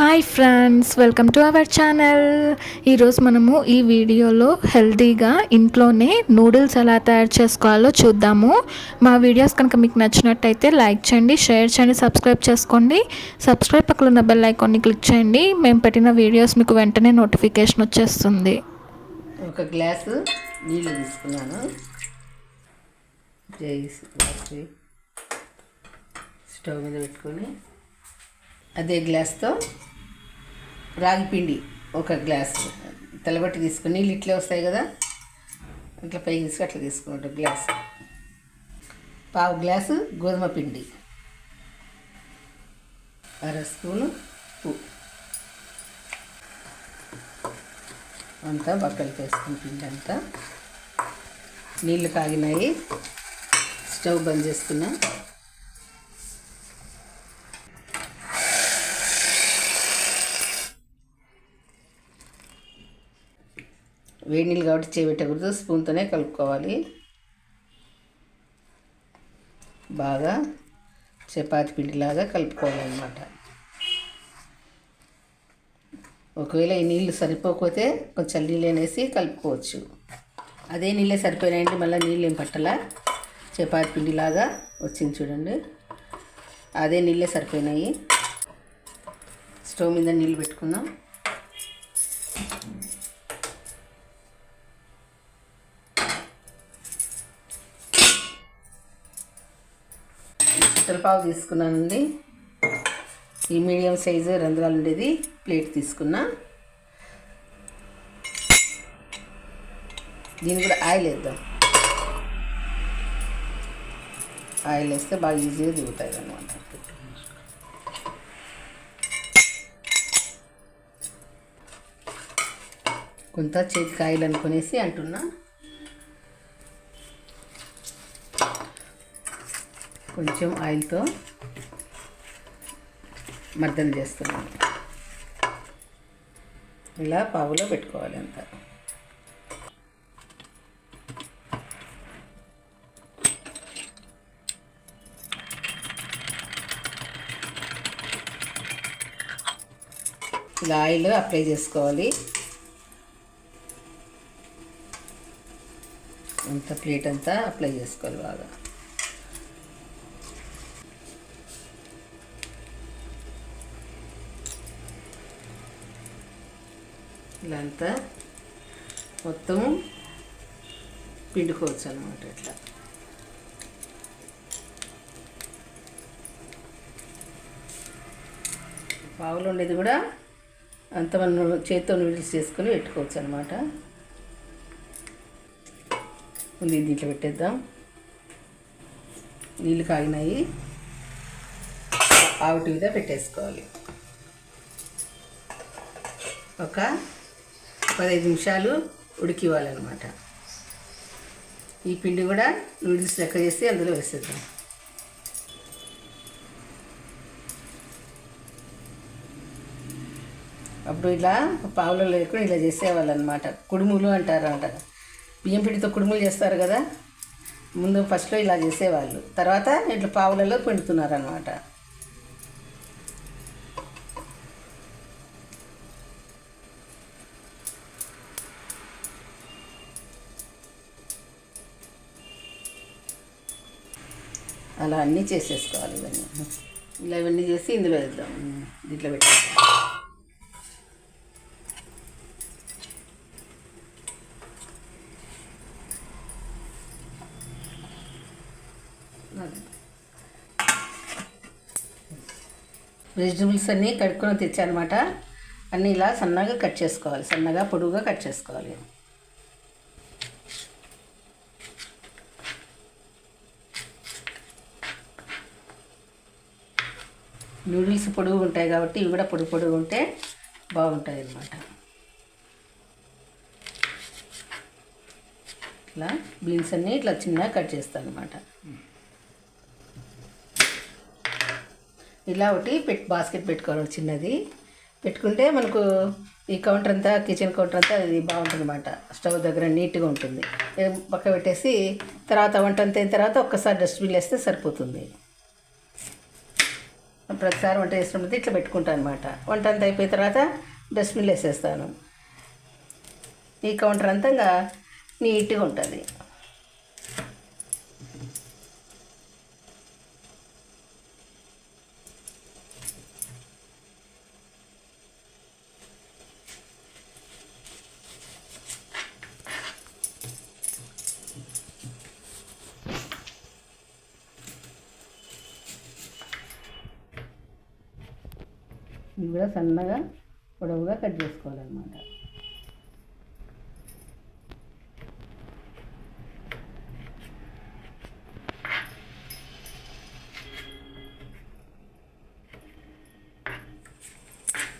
Hi friends welcome to our channel ఈరోజు మనము ఈ వీడియోలో హెల్తీగా ఇంట్లోనే నూడిల్స్ ఎలా తయారు చేసుకోవాలో చూద్దాము. మా వీడియోస్ కనుక మీకు నచ్చినట్టయితే లైక్ చేయండి షేర్ చేయండి సబ్స్క్రైబ్ చేసుకోండి. సబ్స్క్రైబ్ పక్కన ఉన్న బెల్ ఐకాన్ని క్లిక్ చేయండి. మేము పెట్టిన వీడియోస్ మీకు వెంటనే నోటిఫికేషన్ వచ్చేస్తుంది. ఒక గ్లాసు నీళ్ళు తీసుకున్నాను. స్టవ్ మీద పెట్టుకొని అదే గ్లాస్తో రాగి పిండి ఒక గ్లాస్. తెల్లబట్టి తీసుకుని నీళ్ళు ఇట్లే వస్తాయి కదా? ఇట్లా పైకి తీసుకు అట్లా తీసుకుంటాం గ్లాస్. పావు గ్లాసు గోధుమ పిండి. అర స్పూను ఉప్పు. అంతా బక్కలు వేసుకుని పిండి అంతా. నీళ్ళు కాగినాయి. స్టవ్ బంద్ చేసుకున్నా. వేడి నీళ్ళు కాబట్టి చేపెట్టకూడదు స్పూన్తోనే కలుపుకోవాలి. బాగా చపాతి పిండిలాగా కలుపుకోవాలి అన్నమాట ఒకవేళ ఈ నీళ్ళు సరిపోకపోతే కొంచెం నీళ్ళు అనేసి కలుపుకోవచ్చు. అదే నీళ్ళే సరిపోయినాయంటే మళ్ళీ నీళ్ళు ఏం పట్టలా? చపాతి పిండిలాగా వచ్చింది చూడండి. అదే నీళ్ళే సరిపోయినాయి. స్టవ్ మీద నీళ్ళు పెట్టుకుందాం. పావు తీసుకున్నానండి. ఈ మీడియం సైజు రంధ్రాలు ఉండేది. ప్లేట్ తీసుకున్నా. దీన్ని కూడా ఆయిల్ వేద్దాం. ఆయిల్ వేస్తే బాగా ఈజీగా దిగుతాయి అనమాట కొంత చేతికి ఆయిల్ అనుకునేసి అంటున్నా. కొంచెం ఆయిల్తో మర్దన చేస్తున్నాను. ఇలా పావులో పెట్టుకోవాలి అంతా. ఇలా ఆయిల్ అప్లై చేసుకోవాలి. అంత ప్లేట్ అంతా అప్లై చేసుకోవాలి బాగా. ఇలా అంతా మొత్తం పిండుకోవచ్చు అనమాట ఇట్లా. పావులు ఉండేది కూడా అంత మనం చేత్తో నూడిల్స్ చేసుకొని పెట్టుకోవచ్చు అనమాట ఉంది దీంట్లో పెట్టేద్దాం. నీళ్ళు కాగినాయి. ఆవుటి మీద పెట్టేసుకోవాలి. ఒక పదహైదు నిమిషాలు ఉడికివ్వాలన్నమాట. ఈ పిండి కూడా నూడిల్స్ లెక్క చేసి అందులో వేసేద్దాం. అప్పుడు ఇలా పావులలో లేకుండా ఇలా చేసేవాళ్ళు అనమాట కుడుములు అంటారు బియ్యం పిండితో కుడుములు చేస్తారు కదా? ముందు ఫస్ట్లో ఇలా చేసేవాళ్ళు. తర్వాత ఇట్లా పావులలో పిండుతున్నారు అలా అన్నీ చేసేసుకోవాలి ఇవన్నీ. ఇలా ఇవన్నీ చేసి ఇందులో వేద్దాం. దీంట్లో పెట్టేస్తాం వెజిటబుల్స్ అన్నీ కడుక్కొని తెచ్చానమాట అన్నీ ఇలా సన్నగా కట్ చేసుకోవాలి. సన్నగా పొడుగుగా కట్ చేసుకోవాలి. నూడిల్స్ పొడుగు ఉంటాయి కాబట్టి ఇవి కూడా పొడుగు పొడుగు ఉంటే బాగుంటాయి అన్నమాట ఇట్లా బీన్స్ అన్నీ ఇట్లా చిన్నగా కట్ చేస్తాను అనమాట ఇలా ఒకటి పెట్ బాస్కెట్ పెట్టుకోవాలి చిన్నది. పెట్టుకుంటే మనకు ఈ కౌంటర్ అంతా కిచెన్ కౌంటర్ అంతా అది బాగుంటుంది అనమాట స్టవ్ దగ్గర నీట్గా ఉంటుంది. పక్క పెట్టేసి తర్వాత వంట అంత అయిన తర్వాత ఒక్కసారి డస్ట్బిన్ వేస్తే సరిపోతుంది. ప్రతిసారి వంట చేసినప్పుడు ఇట్లా పెట్టుకుంటాను అనమాట వంట అంతా అయిపోయిన తర్వాత డస్ట్బిన్లో వేసేస్తాను. ఈ కౌంటర్ అంతా నీట్గా ఉంటుంది. ఇవి కూడా సన్నగా పొడవుగా కట్ చేసుకోవాలన్నమాట.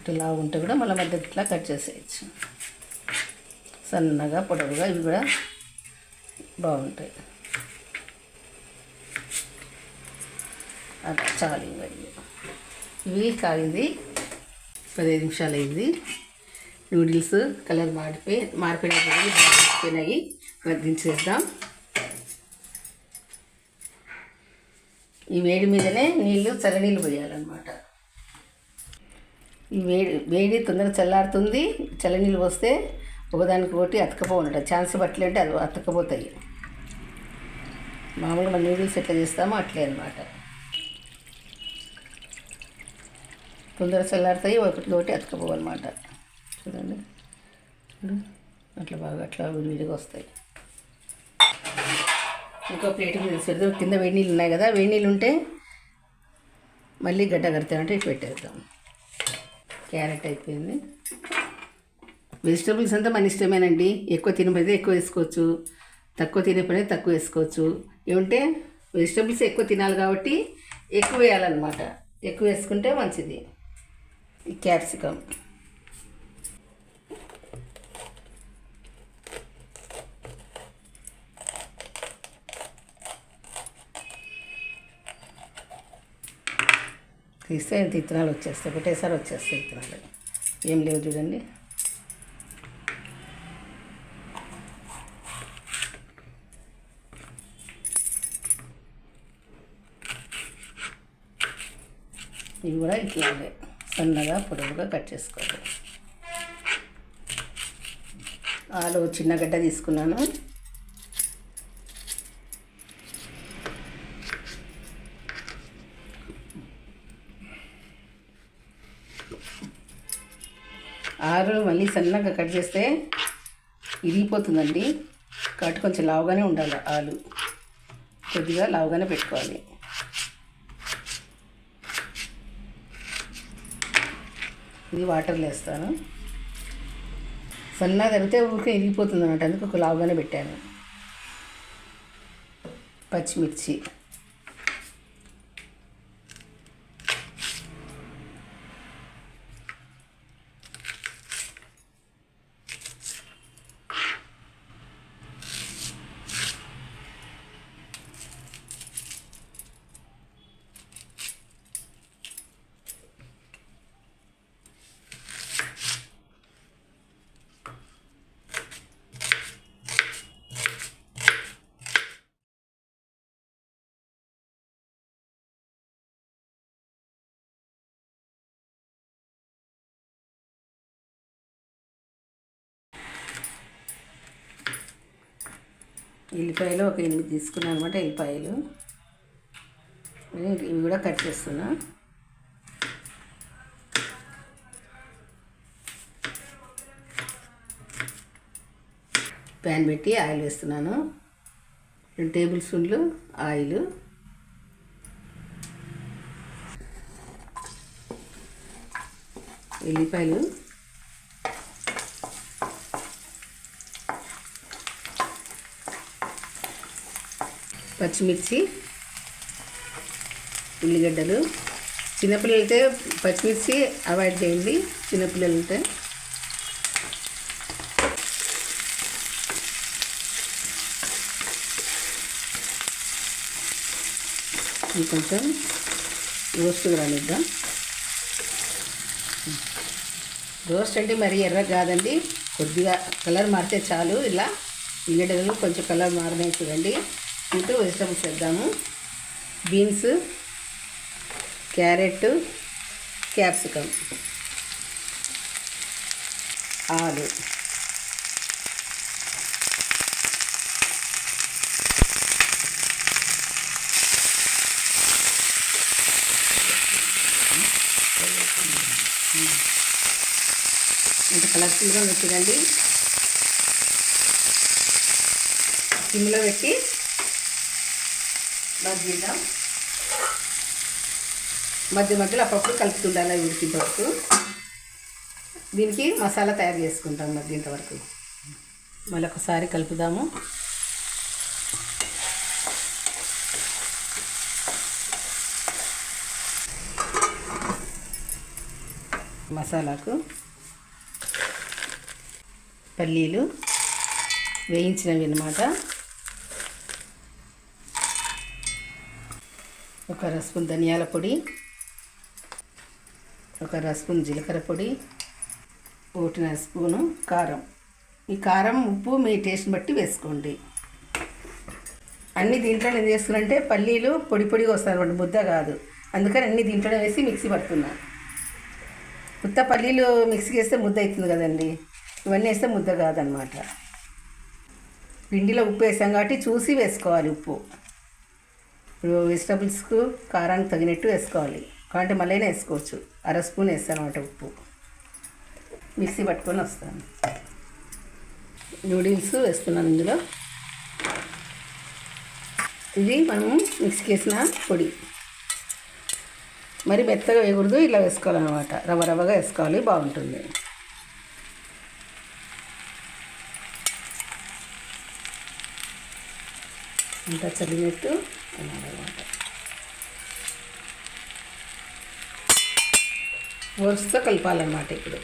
ఇట్లా ఉంటే కూడా మళ్ళీ మధ్య ఇట్లా కట్ చేసేయచ్చు. సన్నగా పొడవుగా ఇవి కూడా బాగుంటాయి. అట్లా చాలు ఇవి. ఇవి కాగింది పదిహేను నిమిషాలు అయింది నూడిల్స్ కలర్ మాడిపోయి మారిపోయినాయి మారిపోయినాయి దించేద్దాం. ఈ వేడి మీదనే నీళ్ళు చల్లనీళ్ళు పోయాలన్నమాట. ఈ వేడి వేడి తొందరగా చల్లారుతుంది. చల్లనీళ్ళు పోస్తే ఒకదానికి ఒకటి అతకపోవాలంట ఛాన్స్ పట్టలేంటే అది అతకపోతాయి. మామూలుగా మన నూడిల్స్ ఎట్లా చేస్తామో అట్లే అనమాట తొందర చల్లారుతాయి ఒకటి ఒకటి అతకపోవన్నమాట. చూడండి. అట్లా బాగా అట్లా విడివిడిగా వస్తాయి. ఇంకో ప్లేట్ మీద కింద వేడి నీళ్ళు ఉన్నాయి కదా వేడి నీళ్ళు ఉంటే మళ్ళీ గడ్డ కడతామంటే ఇటు పెట్టేద్దాం. క్యారెట్ అయిపోయింది. వెజిటబుల్స్ అంతా మన ఇష్టమేనండి. ఎక్కువ తినపోతే ఎక్కువ వేసుకోవచ్చు. తక్కువ తినకపోతే తక్కువ వేసుకోవచ్చు. ఏమంటే వెజిటబుల్స్ ఎక్కువ తినాలి కాబట్టి ఎక్కువ వేయాలన్నమాట. ఎక్కువ వేసుకుంటే మంచిది. ఈ క్యాప్సికమ్. తీస్తే ఇంత ఇత్తనాలు వచ్చేస్తాయి ఒకటేసారి వచ్చేస్తాయి ఇత్తనాలు ఏం లేవు చూడండి. ఇవి కూడా ఇట్లాగే. సన్నగా పొడవుగా కట్ చేసుకోవాలి. ఆలు చిన్న గడ్డ తీసుకున్నాను. ఆరు మళ్ళీ సన్నగా కట్ చేస్తే ఇరిగిపోతుందండి. కాబట్టి కొంచెం లావుగానే ఉండాలి ఆలు. కొద్దిగా లావుగానే పెట్టుకోవాలి. ఇది వాటర్లో వేస్తాను. సన్నగా తరిగితే ఊరికే ఇరిగిపోతుంది అన్నమాట అందుకు ఒక లావుగానే పెట్టాను. పచ్చిమిర్చి. ఎల్లిపాయలు ఒక ఎనిమిది తీసుకున్నాను అనమాట ఎల్లిపాయలు. ఇవి కూడా కట్ చేస్తున్నా. ప్యాన్ పెట్టి ఆయిల్ వేస్తున్నాను. రెండు టేబుల్ స్పూన్లు ఆయిల్. ఎల్లిపాయలు. పచ్చిమిర్చి ఉల్లిగడ్డలు. చిన్నపిల్లలు అయితే పచ్చిమిర్చి అవాయిడ్ చేయండి చిన్నపిల్లలు ఉంటే కొంచెం రోస్ట్ రానిద్దాం. రోస్ట్ అంటే మరి ఎర్ర కాదండి కొద్దిగా కలర్ మారితే చాలు. ఇలా ఉల్లిగడ్డలు కొంచెం కలర్ మారినాయి చూడండి. ఇంటూ వెజిటబుల్స్ వేద్దాము బీన్స్ క్యారెట్ క్యాప్సికమ్ ఆలు. ఇంత కలర్ఫుల్గా వచ్చిందండి సిమ్లో పెట్టి మధ్యలో. మధ్య మధ్యలో అప్పుడప్పుడు కలుపుతుండాలి అవి వరకు దీనికి మసాలా తయారు చేసుకుంటాం మధ్యంత వరకు మళ్ళీ ఒకసారి కలుపుదాము. మసాలాకు పల్లీలు వేయించినవి అన్నమాట. ఒక రస్పూన్ ధనియాల పొడి ఒక రస్పూన్ జీలకర్ర పొడి ఒకటిన్నర స్పూను కారం. ఈ కారం ఉప్పు మీ టేస్ట్ బట్టి వేసుకోండి. అన్ని దీంట్లో నేను చేసుకున్నంటే పల్లీలు పొడి పొడిగా వస్తాయి అనమాట ముద్ద కాదు. అందుకని అన్ని దీంట్లోనే వేసి మిక్సీ పడుతున్నా ఉత్త పల్లీలు మిక్సీకి వేస్తే ముద్ద అవుతుంది కదండి. ఇవన్నీ వేస్తే ముద్ద కాదనమాట పిండిలో ఉప్పు వేసాం కాబట్టి చూసి వేసుకోవాలి ఉప్పు. ఇప్పుడు వెజిటబుల్స్కు కారానికి తగినట్టు వేసుకోవాలి. కాబట్టి మళ్ళీ వేసుకోవచ్చు. అర స్పూన్ వేస్తాను అనమాట ఉప్పు. మిక్సీ పట్టుకొని వస్తాను. నూడిల్స్ వేస్తున్నాను ఇందులో. ఇది మనం మిక్స్ వేసిన పొడి. మరి మెత్తగా వేయకూడదు ఇలా వేసుకోవాలన్నమాట. రవ్వ రవ్వగా వేసుకోవాలి బాగుంటుంది. అంతా చల్లినట్టు అన్నమాట కలపాలన్నమాట ఇప్పుడు.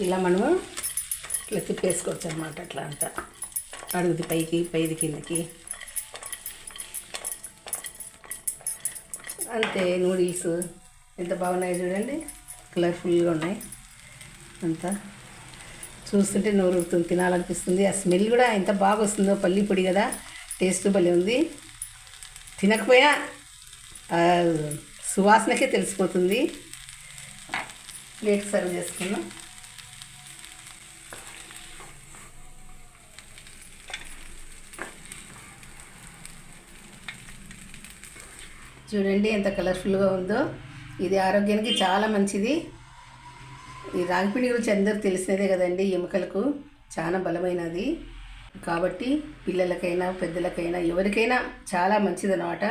ఇలా మనము ఇట్లా తిప్పేసుకోవచ్చు అనమాట అట్లా అంతా. అడుగుది పైకి పైది కిందకి. అంతే నూడిల్స్. ఎంత బాగున్నాయి చూడండి. కలర్ఫుల్గా ఉన్నాయి. అంతా. చూస్తుంటే నోరు ఊరుతుంది, తినాలనిపిస్తుంది. ఆ స్మెల్ కూడా ఎంత బాగా వస్తుందో పల్లి పొడి కదా. టేస్ట్ భలే ఉంది. తినకపోయినా సువాసనకే తెలిసిపోతుంది. ప్లేట్ సర్వ్ చేసుకున్నాం చూడండి ఎంత కలర్ఫుల్గా ఉందో. ఇది ఆరోగ్యానికి చాలా మంచిది. ఈ రాగిపిండి గురించి అందరూ తెలిసినదే కదండి ఎముకలకు. చాలా బలమైనది. కాబట్టి పిల్లలకైనా పెద్దలకైనా ఎవరికైనా చాలా మంచిదన్నమాట.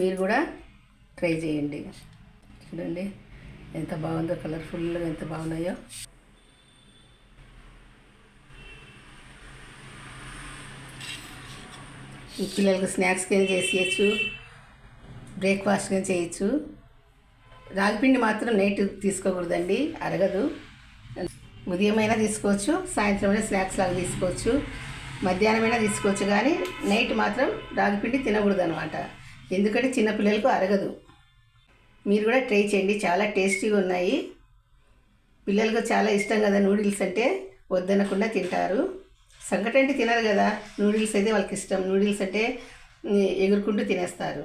మీరు కూడా ట్రై చేయండి. చూడండి ఎంత బాగుందో కలర్ఫుల్గా ఎంత బాగున్నాయో. ఈ పిల్లలకు స్నాక్స్ కింద చేసేయచ్చు బ్రేక్ఫాస్ట్గా చేయొచ్చు. రాగిపిండి మాత్రం నైట్ తీసుకోకూడదండి అరగదు. ఉదయమైనా తీసుకోవచ్చు సాయంత్రం అయినా స్నాక్స్ లాగా తీసుకోవచ్చు మధ్యాహ్నమైనా తీసుకోవచ్చు కానీ నైట్ మాత్రం రాగిపిండి తినకూడదు అనమాట ఎందుకంటే చిన్నపిల్లలకు అరగదు. మీరు కూడా ట్రై చేయండి చాలా టేస్టీగా ఉన్నాయి. పిల్లలకు చాలా ఇష్టం కదా నూడిల్స్ అంటే వద్దనకుండా తింటారు. సంకటి అంటే తినరు కదా నూడిల్స్ అయితే వాళ్ళకి ఇష్టం. నూడిల్స్ అంటే ఎగురుకుంటూ తినేస్తారు.